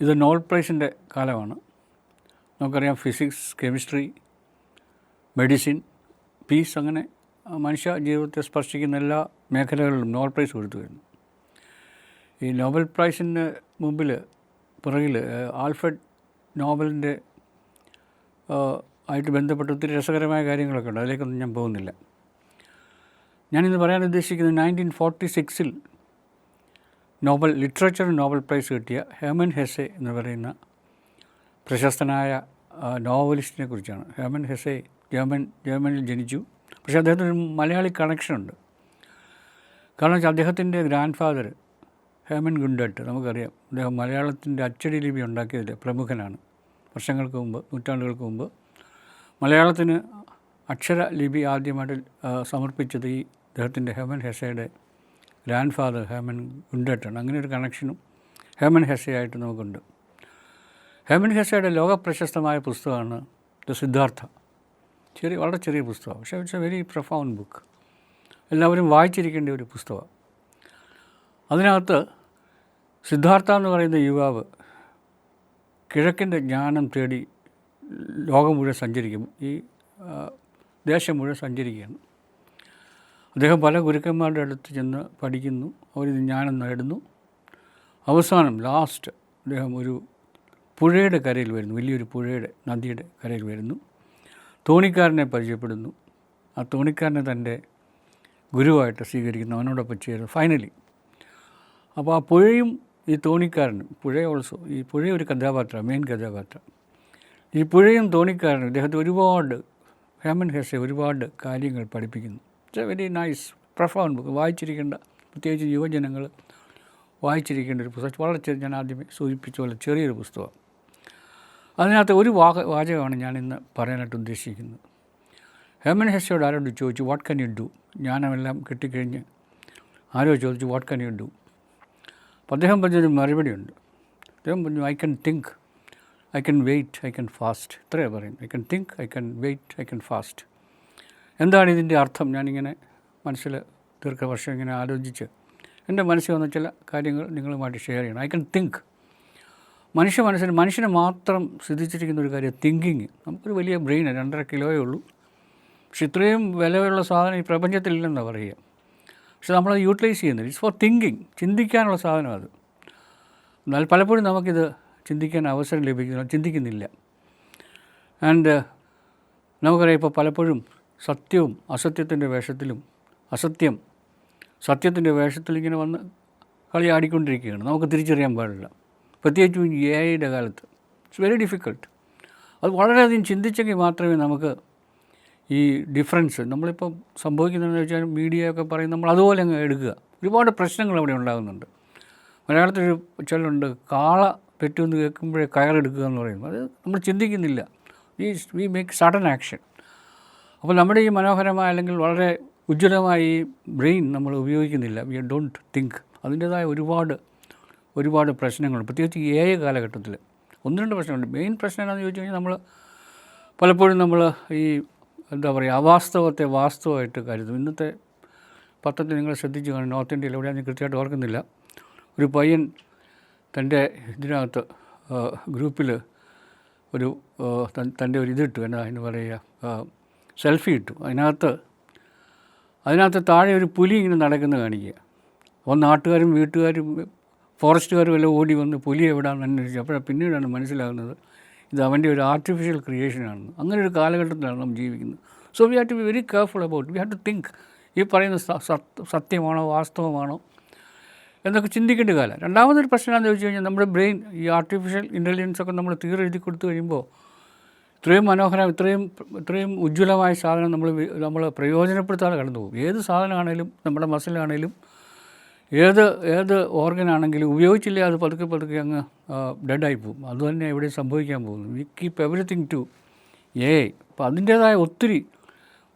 ഇത് നോബൽ പ്രൈസിന്റെ കാലമാണ്. നമുക്കറിയാം ഫിസിക്സ് കെമിസ്ട്രി മെഡിസിൻ പീസ് അങ്ങനെ മനുഷ്യ ജീവിതത്തെ സ്പർശിക്കുന്ന എല്ലാ മേഖലകളിലും നോബൽ പ്രൈസ് കൊടുത്തു വരുന്നു. ഈ നോബൽ പ്രൈസിന് മുമ്പിൽ പുറകിൽ ആൽഫ്രഡ് നോബലിന്റെ ആയിട്ട് ബന്ധപ്പെട്ട് ഒത്തിരി രസകരമായ കാര്യങ്ങളൊക്കെ ഉണ്ട്. അതിലേക്കൊന്നും ഞാൻ പോകുന്നില്ല. ഞാനിന്ന് പറയാൻ ഉദ്ദേശിക്കുന്നത് നയന്റീൻ ഫോർട്ടി സിക്സിൽ നോബൽ ലിറ്ററേച്ചർ നോബൽ പ്രൈസ് കിട്ടിയ ഹേമൻ ഹെസെ എന്ന് പറയുന്ന പ്രശസ്തനായ നോവലിസ്റ്റിനെ കുറിച്ചാണ്. ഹേമൻ ഹെസെ ജർമ്മൻ ജർമ്മനിൽ ജനിച്ചു. പക്ഷേ അദ്ദേഹത്തിന് മലയാളി കണക്ഷനുണ്ട് കാരണം വെച്ചാൽ അദ്ദേഹത്തിന്റെ ഗ്രാൻഡ് ഫാദർ ഹേമൻ ഗുണ്ടട്ട് നമുക്കറിയാം. അദ്ദേഹം മലയാളത്തിന്റെ അച്ചടി ലിപി ഉണ്ടാക്കിയതിൽ പ്രമുഖനാണ്. വർഷങ്ങൾക്ക് മുമ്പ് നൂറ്റാണ്ടുകൾക്ക് മുമ്പ് മലയാളത്തിന് അക്ഷര ലിപി ആദ്യമായിട്ട് സമർപ്പിച്ചത് ഈ അദ്ദേഹത്തിന്റെ ഹേമൻ ഹെസയുടെ ഗ്രാൻഡ് ഫാദർ ഹേമൻ ഗുണ്ടട്ടാണ് അങ്ങനെ ഒരു കണക്ഷനും ഹേമൻ ഹെസയായിട്ട് നമുക്കുണ്ട്. ഹേമൻ ഹെസയുടെ ലോകപ്രശസ്തമായ പുസ്തകമാണ് ദ സിദ്ധാർത്ഥ ചെറിയ വളരെ ചെറിയ പുസ്തകമാണ്. പക്ഷേ it's a very profound book എല്ലാവരും വായിച്ചിരിക്കേണ്ട ഒരു പുസ്തകമാണ്. അതിനകത്ത് സിദ്ധാർത്ഥ എന്ന് പറയുന്ന യുവാവ് കിഴക്കിന്റെ ജ്ഞാനം തേടി ലോകം മുഴുവൻ സഞ്ചരിക്കും. ഈ ദേശം മുഴുവൻ സഞ്ചരിക്കുകയാണ്. അദ്ദേഹം പല ഗുരുക്കന്മാരുടെ അടുത്ത് ചെന്ന് പഠിക്കുന്നു. അവരിത് ജ്ഞാനം നേടുന്നു. അവസാനം ലാസ്റ്റ് അദ്ദേഹം ഒരു പുഴയുടെ കരയിൽ വരുന്നു. വലിയൊരു പുഴയുടെ നദിയുടെ കരയിൽ വരുന്നു. തോണിക്കാരനെ പരിചയപ്പെടുന്നു. ആ തോണിക്കാരനെ തന്റെ ഗുരുവായിട്ട് സ്വീകരിക്കുന്നു. അവനോടൊപ്പം ചേരുന്നു. ഫൈനലി അപ്പോൾ ആ പുഴയും ഈ തോണിക്കാരനും പുഴ ഓൾസോ ഈ പുഴ ഒരു കഥാപാത്രമാണ് മെയിൻ കഥാപാത്രം. ഈ പുഴയും തോണിക്കാരനും ഇദ്ദേഹത്തെ ഒരുപാട് ഹേമൻ ഹെസെ ഒരുപാട് കാര്യങ്ങൾ പഠിപ്പിക്കുന്നു. It's a very nice profound book വായിച്ചിരിക്കേണ്ട പ്രത്യേകിച്ച് യുവജനങ്ങൾ വായിച്ചിരിക്കേണ്ട ഒരു പുസ്തകം. വളരെ ചെറിയ ഞാൻ ആദ്യമേ സൂചിപ്പിച്ച പോലെ ചെറിയൊരു പുസ്തകം. അതിനകത്ത് ഒരു വാക വാചകമാണ് ഞാൻ ഇന്ന് പറയാനായിട്ട് ഉദ്ദേശിക്കുന്നത്. ഹേമൻ ഹെസയോട് ആരോട് ചോദിച്ചു വാട്ട് കൻ യു ഡു ഞാനെല്ലാം കിട്ടിക്കഴിഞ്ഞ് ആരോ ചോദിച്ചു വാട്ട് കൻ യു ഡു അപ്പോൾ അദ്ദേഹം പറഞ്ഞൊരു മറുപടിയുണ്ട്. അദ്ദേഹം പറഞ്ഞു I can think I can wait I can fast ഇത്രയാണ് പറയുന്നത്. I can think I can wait I can fast എന്താണ് ഇതിന്റെ അർത്ഥം? ഞാനിങ്ങനെ മനസ്സിൽ ദീർഘവർഷം ഇങ്ങനെ ആലോചിച്ച് എന്റെ മനസ്സിൽ വന്ന ചില കാര്യങ്ങൾ നിങ്ങളുമായിട്ട് ഷെയർ ചെയ്യണം. ഐ കൻ തിങ്ക് മനുഷ്യ മനസ്സിന് മനുഷ്യന് മാത്രം സിദ്ധിച്ചിരിക്കുന്ന ഒരു കാര്യം തിങ്കിങ് നമുക്കൊരു വലിയ ബ്രെയിൻ രണ്ടര കിലോയേ ഉള്ളൂ. പക്ഷെ ഇത്രയും വിലയുള്ള സാധനം ഈ പ്രപഞ്ചത്തിലില്ലെന്നാണ് പറയുക. പക്ഷെ നമ്മളത് യൂട്ടിലൈസ് ചെയ്യുന്നത് ഇറ്റ്സ് ഫോർ തിങ്കിങ് ചിന്തിക്കാനുള്ള സാധനം അത്. എന്നാൽ പലപ്പോഴും നമുക്കിത് ചിന്തിക്കാൻ അവസരം ലഭിക്കുന്നില്ല ചിന്തിക്കുന്നില്ല. ആൻഡ് നമുക്കറിയാം ഇപ്പോൾ പലപ്പോഴും സത്യവും അസത്യത്തിന്റെ വേഷത്തിലും അസത്യം സത്യത്തിന്റെ വേഷത്തിൽ ഇങ്ങനെ വന്ന് കളിയാടിക്കൊണ്ടിരിക്കുകയാണ് നമുക്ക് തിരിച്ചറിയാൻ പാടില്ല. പ്രത്യേകിച്ചും എ ഐയുടെ കാലത്ത്. ഇറ്റ്സ് വെരി ഡിഫിക്കൾട്ട് അത് വളരെയധികം ചിന്തിച്ചെങ്കിൽ മാത്രമേ നമുക്ക് ഈ ഡിഫറൻസ് നമ്മളിപ്പോൾ സംഭവിക്കുന്നതെന്ന് വെച്ചാൽ മീഡിയ ഒക്കെ പറയും നമ്മൾ അതുപോലെ അങ്ങ് എടുക്കുക. ഒരുപാട് പ്രശ്നങ്ങൾ അവിടെ ഉണ്ടാകുന്നുണ്ട്. മലയാളത്തിലൊരു ചിലുണ്ട് കാള പെറ്റുമെന്ന് കേൾക്കുമ്പോഴേ കയറെടുക്കുക എന്ന് പറയുന്നത്. അത് നമ്മൾ ചിന്തിക്കുന്നില്ല. ഈ വി മേക്ക് സഡൻ ആക്ഷൻ അപ്പോൾ നമ്മുടെ ഈ മനോഹരമായ അല്ലെങ്കിൽ വളരെ ഉജ്ജ്വലമായ ഈ ബ്രെയിൻ നമ്മൾ ഉപയോഗിക്കുന്നില്ല. We don't think. അതിന്റേതായ ഒരുപാട് ഒരുപാട് പ്രശ്നങ്ങളുണ്ട്. പ്രത്യേകിച്ച് ഏഴ് കാലഘട്ടത്തിൽ. ഒന്ന് രണ്ട് പ്രശ്നമുണ്ട് മെയിൻ പ്രശ്നം എന്താണെന്ന് ചോദിച്ചു കഴിഞ്ഞാൽ നമ്മൾ പലപ്പോഴും നമ്മൾ ഈ എന്താ പറയുക അവാസ്തവത്തെ വാസ്തവമായിട്ട് കരുതും. ഇന്നത്തെ പത്രത്തിൽ നിങ്ങൾ ശ്രദ്ധിച്ച് കാണും നോർത്ത് ഇന്ത്യയിൽ ഞാൻ കൃത്യമായിട്ട് ഓർക്കുന്നില്ല. ഒരു പയ്യൻ തന്റെ ഇതിനകത്ത് ഗ്രൂപ്പിൽ ഒരു തന്റെ ഒരു ഇതിട്ടു. എന്നാ എന്ന് പറയുക സെൽഫി ഇട്ടു. അതിനകത്ത് അതിനകത്ത് താഴെ ഒരു പുലി ഇങ്ങനെ നടക്കുന്നത് കാണിക്കുക. അപ്പോൾ നാട്ടുകാരും വീട്ടുകാരും ഫോറസ്റ്റുകാരും എല്ലാം ഓടി വന്ന് പുലി എവിടെയാണെന്ന് അന്വേഷിച്ചു. അപ്പോഴാണ് പിന്നീടാണ് മനസ്സിലാകുന്നത് ഇത് അവന്റെ ഒരു ആർട്ടിഫിഷ്യൽ ക്രിയേഷനാണെന്ന് അങ്ങനെ ഒരു കാലഘട്ടത്തിലാണ് നാം ജീവിക്കുന്നത്. So we have to be very careful about we have to think ഈ പറയുന്ന സത്യമാണോ വാസ്തവമാണോ എന്നൊക്കെ ചിന്തിക്കേണ്ട കാലം. രണ്ടാമതൊരു പ്രശ്നം എന്താണെന്ന് ചോദിച്ചു കഴിഞ്ഞാൽ നമ്മുടെ ബ്രെയിൻ ഈ ആർട്ടിഫിഷ്യൽ ഇന്റലിജൻസ് ഒക്കെ നമ്മൾ തീരെ എഴുതി കൊടുത്തു കഴിയുമ്പോൾ ഇത്രയും മനോഹരം ഇത്രയും ഇത്രയും ഉജ്ജ്വലമായ സാധനം നമ്മൾ നമ്മൾ പ്രയോജനപ്പെടുത്താതെ കടന്നു പോകും ഏത് സാധനമാണേലും നമ്മുടെ മസിലാണേലും ഏത് ഏത് ഓർഗനാണെങ്കിലും ഉപയോഗിച്ചില്ല അത് പതുക്കെ പതുക്കെ അങ്ങ് ഡെഡായി പോകും. അതുതന്നെ ഇവിടെ സംഭവിക്കാൻ പോകുന്നു. We keep everything to a അപ്പോൾ അതിന്റേതായ ഒത്തിരി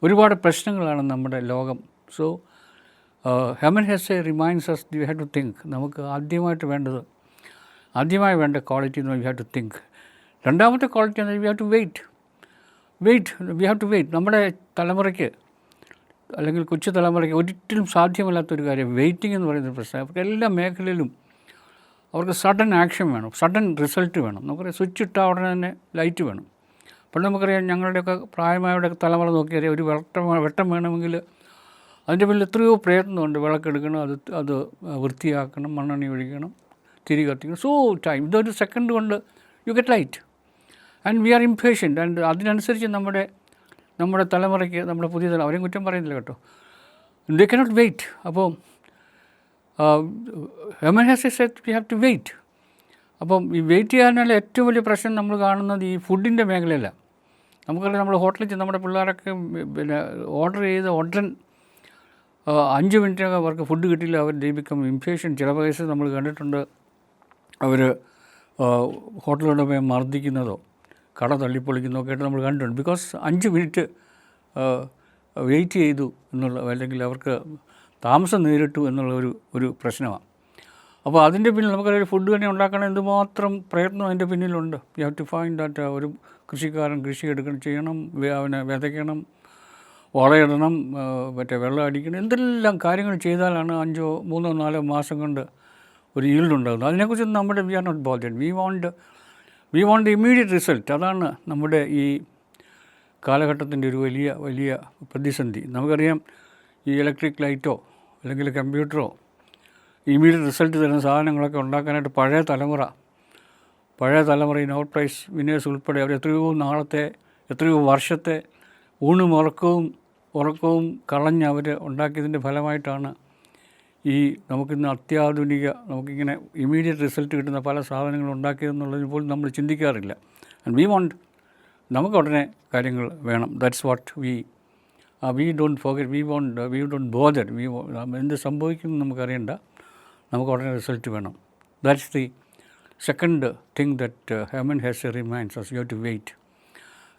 ഒരുപാട് പ്രശ്നങ്ങളാണ് നമ്മുടെ ലോകം. So Hermann Hesse a reminds us you have to think നമുക്ക് ആദ്യമായിട്ട് വേണ്ടത് ആദ്യമായി വേണ്ട ക്വാളിറ്റി എന്ന് വി ഹാവ് ടു തിങ്ക് രണ്ടാമത്തെ ക്വാളിറ്റി എന്ന് we have to wait wait we have to wait നമ്മുടെ തലമുറയ്ക്ക് അല്ലെങ്കിൽ കൊച്ചു തലമുറയ്ക്ക് ഒരിക്കലും സാധ്യമല്ലാത്തൊരു കാര്യം വെയിറ്റിംഗ് എന്ന് പറയുന്ന പ്രശ്നം. അവർക്ക് എല്ലാ മേഖലയിലും അവർക്ക് സഡൻ ആക്ഷൻ വേണം സഡൻ റിസൾട്ട് വേണം. നമുക്കറിയാം സ്വിച്ച് ഇട്ടാൽ ഉടനെ തന്നെ ലൈറ്റ് വേണം. അപ്പോൾ നമുക്കറിയാം ഞങ്ങളുടെയൊക്കെ പ്രായമായവരുടെയൊക്കെ തലമുറ നോക്കിയാൽ ഒരു വെട്ടം വെട്ടം വേണമെങ്കിൽ അതിന്റെ പിന്നിൽ എത്രയോ പ്രയത്നമുണ്ട്. വിളക്കെടുക്കണം അത് അത് വൃത്തിയാക്കണം മണ്ണെണ്ണി ഒഴിക്കണം തിരി കത്തിക്കണം. സോ ടൈം ഇതൊരു സെക്കൻഡ് കൊണ്ട് you get light and we are impatient and അതിനനുസരിച്ച് നമ്മുടെ നമ്മുടെ തലമുറയ്ക്ക് നമ്മുടെ പുതിയ തലമുറ അവരെയും കുറ്റം പറയുന്നില്ല കേട്ടോ. ദേ കനോട്ട് വെയിറ്റ് അപ്പോൾ human has a set we have to wait അപ്പം ഈ വെയിറ്റ് ചെയ്യാനുള്ള ഏറ്റവും വലിയ പ്രശ്നം നമ്മൾ കാണുന്നത് ഈ ഫുഡിന്റെ മേഖലയിലാണ് നമുക്കറിയാം നമ്മൾ ഹോട്ടലിൽ ചെന്ന് നമ്മുടെ പിള്ളേരൊക്കെ പിന്നെ ഓർഡർ ചെയ്ത് ഉടൻ അഞ്ച് മിനിറ്റിനകം അവർക്ക് ഫുഡ് കിട്ടിയില്ല അവർ ദീപിക്കം ഇംഫേഷൻ ചില കേസ് നമ്മൾ കണ്ടിട്ടുണ്ട്. അവർ ഹോട്ടലുകളുടെ പോയി മർദ്ദിക്കുന്നതോ കട തള്ളിപ്പൊളിക്കുന്നൊക്കെ ആയിട്ട് നമ്മൾ കണ്ടിട്ടുണ്ട്. ബിക്കോസ് അഞ്ച് മിനിറ്റ് വെയിറ്റ് ചെയ്തു എന്നുള്ള അല്ലെങ്കിൽ അവർക്ക് താമസം നേരിട്ടു എന്നുള്ള ഒരു ഒരു പ്രശ്നമാണ്. അപ്പോൾ അതിന്റെ പിന്നിൽ നമുക്കൊരു ഫുഡ് തന്നെ ഉണ്ടാക്കണം എന്തുമാത്രം പ്രയത്നം അതിന്റെ പിന്നിലുണ്ട്. You have to find that ഒരു കൃഷിക്കാരൻ കൃഷി എടുക്കണം ചെയ്യണം അവനെ വിതയ്ക്കണം വളയിടണം മറ്റേ വെള്ളം അടിക്കണം എന്തെല്ലാം കാര്യങ്ങൾ ചെയ്താലാണ് അഞ്ചോ മൂന്നോ നാലോ മാസം കൊണ്ട് ഒരു ഈൽഡ് ഉണ്ടാകുന്നത് അതിനെക്കുറിച്ച് നമ്മുടെ we are not bothered we want we want immediate result അതാണ് നമ്മുടെ ഈ കാലഘട്ടത്തിന്റെ ഒരു വലിയ വലിയ പ്രതിസന്ധി. നമുക്കറിയാം ഈ ഇലക്ട്രിക് ലൈറ്റോ അല്ലെങ്കിൽ കമ്പ്യൂട്ടറോ ഇമ്മീഡിയറ്റ് റിസൾട്ട് തരുന്ന സാധനങ്ങളൊക്കെ ഉണ്ടാക്കാനായിട്ട് പഴയ തലമുറ പഴയ തലമുറ ഈ നോട്ട് പ്രൈസ് വിനേഴ്സ് ഉൾപ്പെടെ അവർ എത്രയോ നാളത്തെ എത്രയോ വർഷത്തെ ഊണും ഉറക്കവും ഉറക്കവും കളഞ്ഞ് അവർ ഉണ്ടാക്കിയതിന്റെ ഫലമായിട്ടാണ് ഈ നമുക്കിന്ന് അത്യാധുനിക നമുക്കിങ്ങനെ ഇമീഡിയറ്റ് റിസൾട്ട് കിട്ടുന്ന പല സാധനങ്ങളും ഉണ്ടാക്കിയതെന്നുള്ളതിന് പോലും നമ്മൾ ചിന്തിക്കാറില്ല. ആൻഡ് വി വോണ്ട് നമുക്ക് ഉടനെ കാര്യങ്ങൾ വേണം. That's what we we don't forget we want we don't bother we എന്ത് സംഭവിക്കുന്നു നമുക്കറിയണ്ട നമുക്ക് ഉടനെ റിസൾട്ട് വേണം. That's the second thing that human has a reminds us you have to wait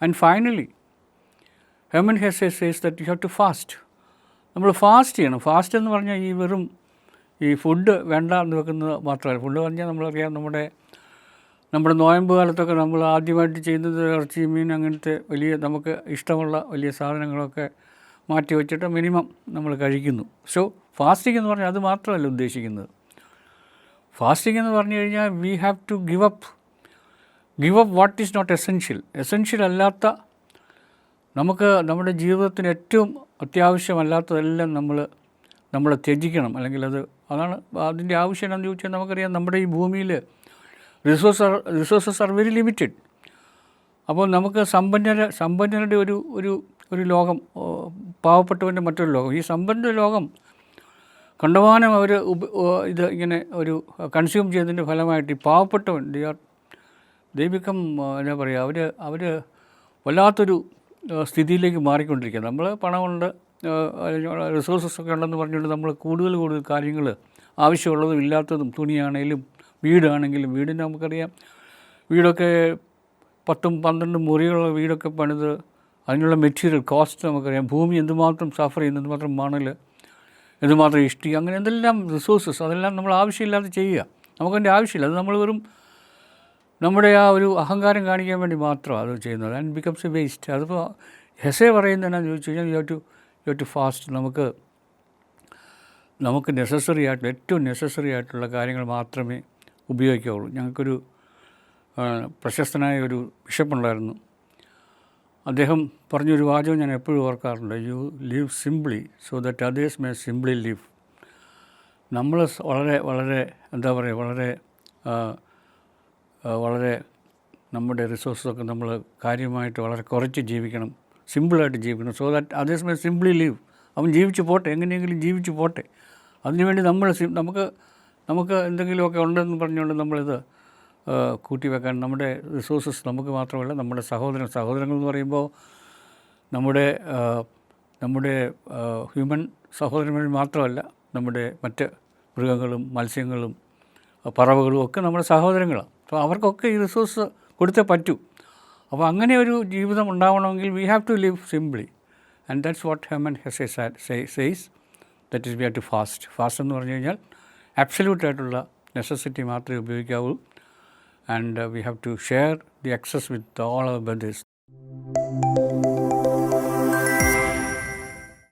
and finally human has a says that you have to fast നമ്മൾ fast ചെയ്യണം. Fast എന്ന് പറഞ്ഞാൽ ഈ വെറും ഈ ഫുഡ് വേണ്ട എന്ന് വെക്കുന്നത് മാത്രമല്ല. ഫുഡ് പറഞ്ഞാൽ നമ്മളറിയാം നമ്മുടെ നമ്മുടെ നോയമ്പ് കാലത്തൊക്കെ നമ്മൾ ആദ്യമായിട്ട് ചെയ്യുന്നത് ഇറച്ചി മീൻ അങ്ങനത്തെ വലിയ നമുക്ക് ഇഷ്ടമുള്ള വലിയ സാധനങ്ങളൊക്കെ മാറ്റി വെച്ചിട്ട് മിനിമം നമ്മൾ കഴിക്കുന്നു. സോ ഫാസ്റ്റിംഗ് എന്ന് പറഞ്ഞാൽ അത് മാത്രമല്ല ഉദ്ദേശിക്കുന്നത്. ഫാസ്റ്റിംഗ് എന്ന് പറഞ്ഞു കഴിഞ്ഞാൽ we have to give up give up what is not essential essential അല്ലാത്ത നമുക്ക് നമ്മുടെ ജീവിതത്തിന് ഏറ്റവും അത്യാവശ്യമല്ലാത്തതെല്ലാം നമ്മൾ നമ്മൾ ത്യജിക്കണം. അല്ലെങ്കിൽ അത് അതാണ് അതിന്റെ ആവശ്യം എന്താണെന്ന് ചോദിച്ചാൽ നമുക്കറിയാം നമ്മുടെ ഈ ഭൂമിയിൽ resource resources are very limited അപ്പോൾ നമുക്ക് സമ്പന്നര സമ്പന്നരുടെ ഒരു ഒരു ഒരു ലോകം പാവപ്പെട്ടവന്റെ മറ്റൊരു ലോകം. ഈ സമ്പന്ന ലോകം കണ്ടമാനം അവർ ഇത് ഇങ്ങനെ ഒരു കൺസ്യൂം ചെയ്തതിന്റെ ഫലമായിട്ട് ഈ പാവപ്പെട്ടവൻ ദേ ആർ ദേ ബിക്കം എന്താ പറയുക അവർ അവർ വല്ലാത്തൊരു സ്ഥിതിയിലേക്ക് മാറിക്കൊണ്ടിരിക്കുക നമ്മൾ പണമുണ്ട് റിസോഴ്സസ് ഒക്കെ ഉണ്ടെന്ന് പറഞ്ഞുകൊണ്ട് നമ്മൾ കൂടുതൽ കൂടുതൽ കാര്യങ്ങൾ ആവശ്യമുള്ളതും ഇല്ലാത്തതും തുണിയാണെങ്കിലും വീടാണെങ്കിലും വീടിന് നമുക്കറിയാം വീടൊക്കെ പത്തും പന്ത്രണ്ടും മുറികളുള്ള വീടൊക്കെ പണിത് അതിനുള്ള മെറ്റീരിയൽ കോസ്റ്റ് നമുക്കറിയാം. ഭൂമി എന്തുമാത്രം സഫർ ചെയ്യുന്നു എന്തുമാത്രം മണൽ എന്തുമാത്രം ഇഷ്ടി അങ്ങനെ എന്തെല്ലാം റിസോഴ്സസ് അതെല്ലാം നമ്മൾ ആവശ്യമില്ലാതെ ചെയ്യുക. നമുക്കതിന്റെ ആവശ്യമില്ല. അത് നമ്മൾ വെറും നമ്മുടെ ആ ഒരു അഹങ്കാരം കാണിക്കാൻ വേണ്ടി മാത്രമാണ് അത് ചെയ്യുന്നത്. ആൻഡ് ബിക്കംസ് എ വേസ്റ്റ് അതിപ്പോൾ ഹെസേ പറയുന്നത് എന്നാന്ന് ചോദിച്ചു കഴിഞ്ഞാൽ you to you to fast നമുക്ക് നമുക്ക് നെസസറി ആയിട്ട് ഏറ്റവും നെസസറി ആയിട്ടുള്ള കാര്യങ്ങൾ മാത്രമേ ഉപയോഗിക്കാവുള്ളൂ. ഞങ്ങൾക്കൊരു പ്രശസ്തനായ ഒരു ബിഷപ്പുണ്ടായിരുന്നു. അദ്ദേഹം പറഞ്ഞൊരു വാചകം ഞാൻ എപ്പോഴും ഓർക്കാറുണ്ട്. You live simply so that others may simply live നമ്മൾ വളരെ വളരെ എന്താ പറയുക വളരെ വളരെ നമ്മുടെ റിസോഴ്സൊക്കെ നമ്മൾ കാര്യമായിട്ട് വളരെ കുറച്ച് ജീവിക്കണം. സിമ്പിളായിട്ട് ജീവിക്കണം. സോ ദാറ്റ് അതേസമയം സിമ്പിളി ലീവ് അവൻ ജീവിച്ചു പോട്ടെ. എങ്ങനെയെങ്കിലും ജീവിച്ചു പോട്ടെ. അതിനുവേണ്ടി നമ്മൾ നമുക്ക് നമുക്ക് എന്തെങ്കിലുമൊക്കെ ഉണ്ടെന്ന് പറഞ്ഞുകൊണ്ട് നമ്മളിത് കൂട്ടിവെക്കാൻ കൂട്ടി വെക്കാൻ നമ്മുടെ റിസോഴ്സസ് നമുക്ക് മാത്രമല്ല നമ്മുടെ സഹോദരൻ സഹോദരങ്ങൾ എന്ന് പറയുമ്പോൾ നമ്മുടെ നമ്മുടെ ഹ്യൂമൻ സഹോദരന്മാർ മാത്രമല്ല നമ്മുടെ മറ്റ് മൃഗങ്ങളും മത്സ്യങ്ങളും പറവകളും ഒക്കെ നമ്മുടെ സഹോദരങ്ങളാണ്. അപ്പോൾ അവർക്കൊക്കെ ഈ റിസോഴ്സ് കൊടുത്തേ പറ്റൂ. അപ്പോൾ അങ്ങനെ ഒരു ജീവിതം ഉണ്ടാവണമെങ്കിൽ we have to live simply and that's what human Hesse says that is we have to fast fast എന്ന് പറഞ്ഞു കഴിഞ്ഞാൽ അബ്സല്യൂട്ട് ആയിട്ടുള്ള നെസസിറ്റി മാത്രമേ ഉപയോഗിക്കാവൂ. And we have to share the access with all our brothers